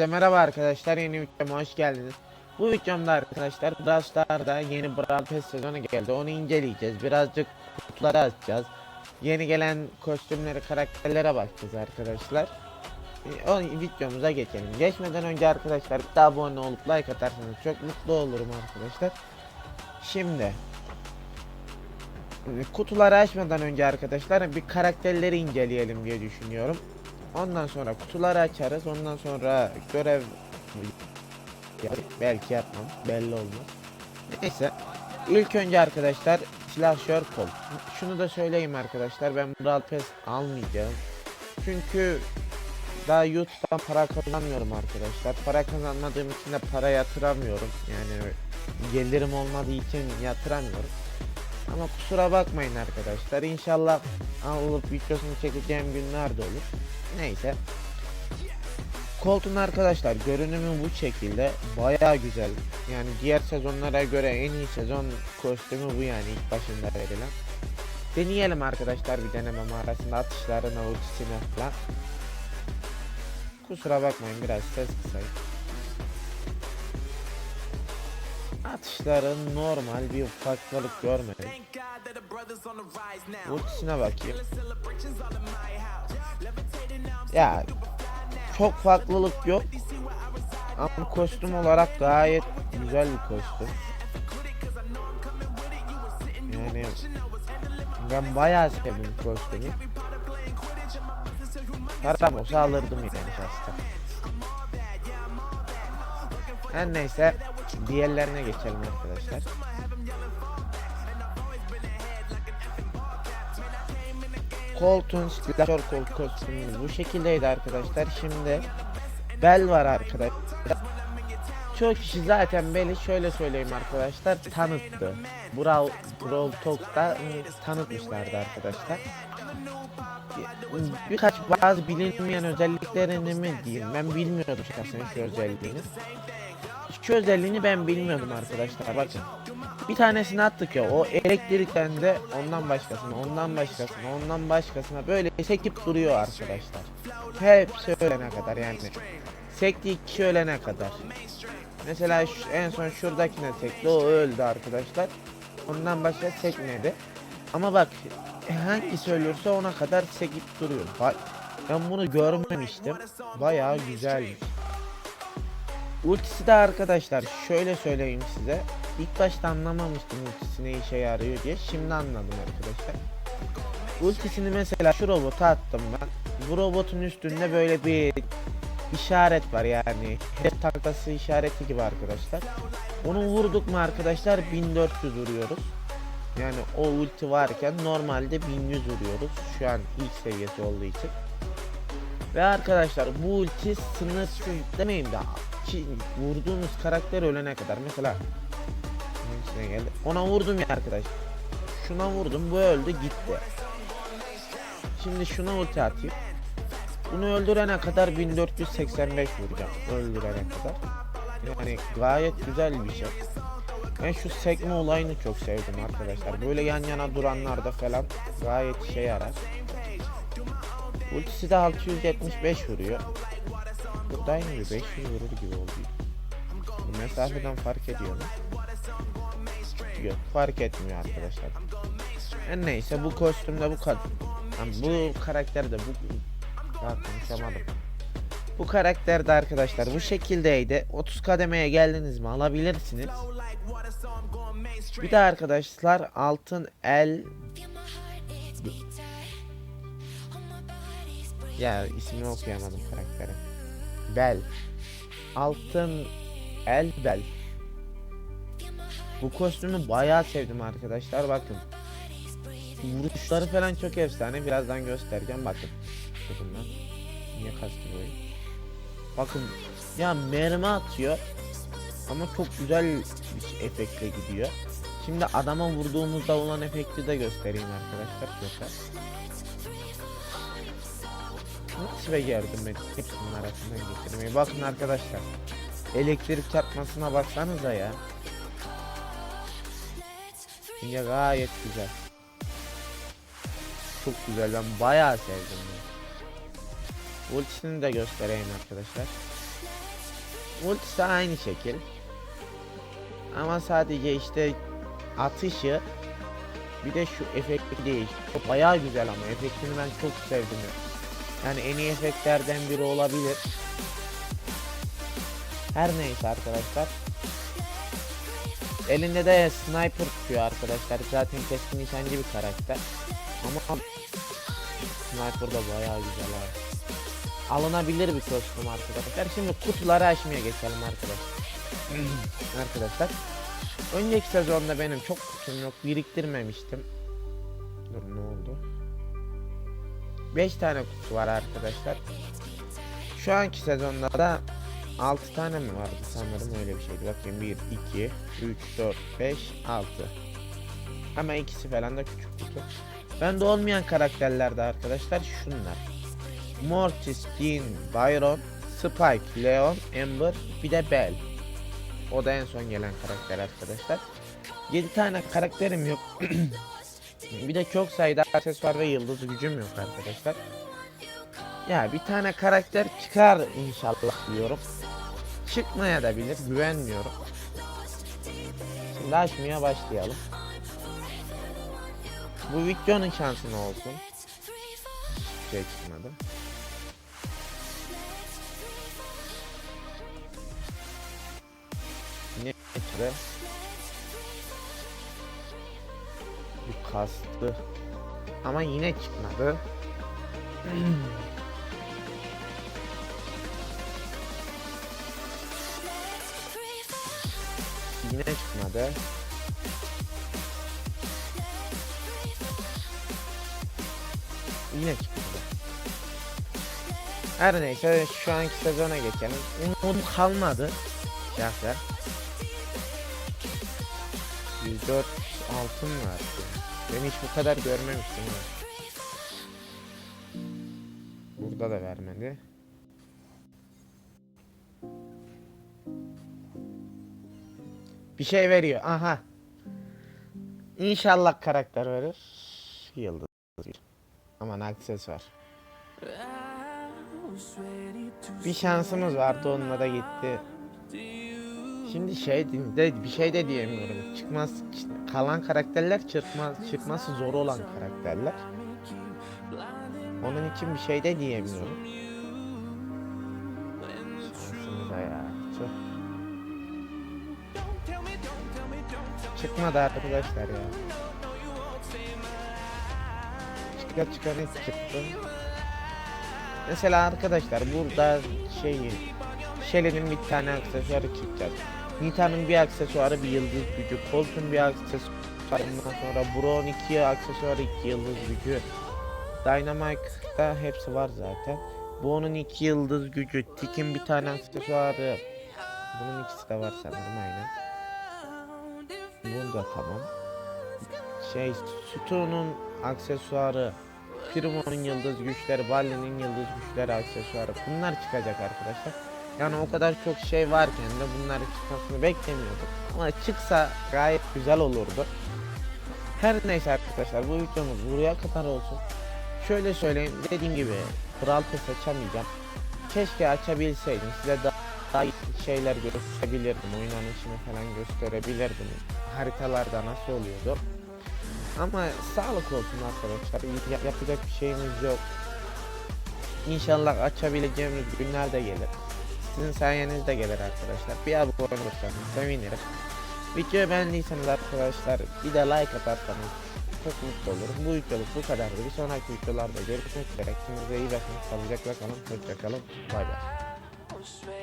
Hepinize merhaba arkadaşlar yeni videoma hoş geldiniz. Bu videomda arkadaşlar Brawl Stars'da yeni Brawl Pass sezonu geldi onu inceleyeceğiz birazcık kutuları açacağız. Yeni gelen kostümleri karakterlere bakacağız arkadaşlar. E, O videomuza geçelim. Geçmeden önce arkadaşlar bir de abone olup like atarsanız çok mutlu olurum arkadaşlar. Şimdi kutuları açmadan önce arkadaşlar bir karakterleri inceleyelim diye düşünüyorum. Ondan sonra kutuları açarız. Ondan sonra görev belki yapmam. Belli olmaz. Neyse. İlk önce arkadaşlar silahşör kol. Şunu da söyleyeyim arkadaşlar. Ben Brawl Pass almayacağım. Çünkü daha YouTube'dan para kazanmıyorum arkadaşlar. Para kazanmadığım için de para yatıramıyorum. Yani gelirim olmadığı için yatıramıyorum. Ama kusura bakmayın arkadaşlar. İnşallah alıp videosunu çekeceğim günler de olur. Neyse. Koltuğun arkadaşlar görünümü bu şekilde bayağı güzel. Yani diğer sezonlara göre en iyi sezon kostümü bu yani ilk başında verilen. Deneyelim arkadaşlar bir deneme arasında atışlarına ultisine falan. Kusura bakmayın biraz ses kısayım. Atışların normal bir farklılık görmedim. Ultisine bakayım. Ya çok farklılık yok. Ama kostüm olarak gayet güzel bir kostüm. Yani ben bayağı sevdim kostümü. Param olsa alırdım yani şahsen. Her neyse diğerlerine geçelim arkadaşlar. Colton silahşör kol kostümü bu şekildeydi arkadaşlar. Şimdi Bel var arkadaşlar. Çok kişi zaten Bel'i şöyle söyleyeyim arkadaşlar tanıttı. Brawl, Brawl Talk'ta ı, tanıtmışlardı arkadaşlar. Bir- Birkaç bazı bilinmeyen özelliklerini mi diyeyim ben bilmiyordum şahsen şu özelliğini. Şu özelliğini ben bilmiyordum arkadaşlar bakın. Bir tanesini attık ya o elektrikten de ondan başkasına ondan başkasına ondan başkasına böyle sekip duruyor arkadaşlar. Hepsi ölene kadar yani. Sektiği kişi ölene kadar. Mesela şu- en son şuradakine sekti o öldü arkadaşlar. Ondan başka sekmedi. Ama bak hangisi ölürse ona kadar sekip duruyor. Bak ben bunu görmemiştim. Bayağı güzelmiş. Ultisi de arkadaşlar şöyle söyleyeyim size. İlk başta anlamamıştım ultisi ne işe yarıyor diye. Şimdi anladım arkadaşlar. Ultisini mesela şu robota attım ben. Bu robotun üstünde böyle bir işaret var yani. Hedef taklası işareti gibi arkadaşlar. Onu vurduk mu arkadaşlar 1400 vuruyoruz. Yani o ulti varken normalde 1100 vuruyoruz. Şu an ilk seviyesi olduğu için. Ve arkadaşlar bu ulti sınırsız demeyin de vurduğunuz karakter ölene kadar mesela hangisine geldi? Ona vurdum ya arkadaş. Şuna vurdum bu öldü gitti. Şimdi şuna ulti atayım. Bunu öldürene kadar 1485 vuracağım. Öldürene kadar. Yani gayet güzel bir şey. Ben şu sekme olayını çok sevdim arkadaşlar. Böyle yan yana duranlarda falan gayet işe yarar. Ultisi de 675 vuruyor. Burada aynı bir 500 vurur gibi oldu. Bu mesafeden fark ediyor Yok fark etmiyor arkadaşlar. Her neyse bu kostümde bu kad yani bu karakterde bu Bak konuşamadım. Bu karakterde arkadaşlar bu şekildeydi. 30 kademeye geldiniz mi alabilirsiniz. Bir de arkadaşlar altın el ya ismini okuyamadım karakterin. Bel. Altın el bel. Bu kostümü bayağı sevdim arkadaşlar bakın. Vuruşları falan çok efsane. Birazdan göstereceğim bakın. Bakın lan. Niye kastı bu oyun? Bakın ya mermi atıyor. Ama çok güzel bir efektle gidiyor. Şimdi adama vurduğumuzda olan efekti de göstereyim arkadaşlar. Şöyle. Nasıl becerdim ben hepsinin arasından getirmeyi. Bakın arkadaşlar. Elektrik çarpmasına baksanıza ya. Ya gayet güzel. Çok güzel ben bayağı sevdim bunu. Ultisini de göstereyim arkadaşlar. Ultisi aynı şekil. Ama sadece işte atışı bir de şu efekti değil. Çok bayağı güzel ama efektini ben çok sevdim. Yani en iyi efektlerden biri olabilir. Her neyse arkadaşlar. Elinde de sniper tutuyor arkadaşlar. Zaten keskin nişancı bir karakter. Ama sniper da bayağı güzel abi. Alınabilir bir kostüm arkadaşlar. Şimdi kutuları açmaya geçelim arkadaşlar. arkadaşlar. Önceki sezonda benim çok kutum yok. Biriktirmemiştim. Dur ne oldu? 5 tane kutu var arkadaşlar. Şu anki sezonda da 6 tane mi vardı sanırım öyle bir şeydi. Bakayım 1, 2, 3, 4, 5, 6. Ama ikisi falan da küçük kutu. Bende olmayan karakterlerde arkadaşlar şunlar. Mortis, Dean, Byron, Spike, Leon, Amber, bir de Bell. O da en son gelen karakter arkadaşlar. 7 tane karakterim yok. bir de çok sayıda aksesuar ve yıldız gücüm yok arkadaşlar. Ya bir tane karakter çıkar inşallah diyorum. Çıkmaya da bilir güvenmiyorum. Şimdi açmaya başlayalım. Bu videonun şansına olsun. Hiçbir şey çıkmadı. Ne çıktı? Bir kastı. Ama yine çıkmadı. yine çıkmadı. Yine çıkmadı. Her neyse şu anki sezona geçelim. Umudum kalmadı. Şahsen. 104 altın var. Ben hiç bu kadar görmemiştim. Burada da vermedi. Bir şey veriyor. Aha. İnşallah karakter verir. Yıldız. Aman aksesuar. Bir şansımız vardı onunla da gitti. Şimdi şey de bir şey de diyemiyorum. Çıkmaz kalan karakterler çıkmaz çıkması zor olan karakterler. Onun için bir şey de diyemiyorum. Çıkmadı arkadaşlar ya. Çıkar çıkar hiç çıktı. Mesela arkadaşlar burada şeyi Shelly'nin bir tane aksesuarı çıkacak. Nita'nın bir aksesuarı bir yıldız gücü. Colt'un bir aksesuarı ondan sonra Braun 2 aksesuarı 2 yıldız gücü. Dynamite'da hepsi var zaten. Bu onun 2 yıldız gücü. Tik'in bir tane aksesuarı. Bunun ikisi de var sanırım aynen. Bunun da tamam. Şey Stu'nun aksesuarı. Primo'nun yıldız güçleri, Balli'nin yıldız güçleri aksesuarı. Bunlar çıkacak arkadaşlar. Yani o kadar çok şey varken de bunların çıkmasını beklemiyorduk. Ama çıksa gayet güzel olurdu. Her neyse arkadaşlar bu videomuz buraya kadar olsun. Şöyle söyleyeyim dediğim gibi Brawl Pass açamayacağım. Keşke açabilseydim size daha, daha şeyler gösterebilirdim. Oynanışını falan gösterebilirdim. Haritalarda nasıl oluyordu. Ama sağlık olsun arkadaşlar. Yap- yapacak bir şeyimiz yok. İnşallah açabileceğimiz günler de gelir. Sizin sayenizde gelir arkadaşlar. Bir abone olursanız sevinirim. Videoyu beğendiyseniz arkadaşlar bir de like atarsanız çok mutlu olurum. Bu videoluk bu kadardı. Bir sonraki videolarda görüşmek üzere. Kendinize iyi bakın. Sağlıcakla kalın. Hoşça kalın. Bay bay.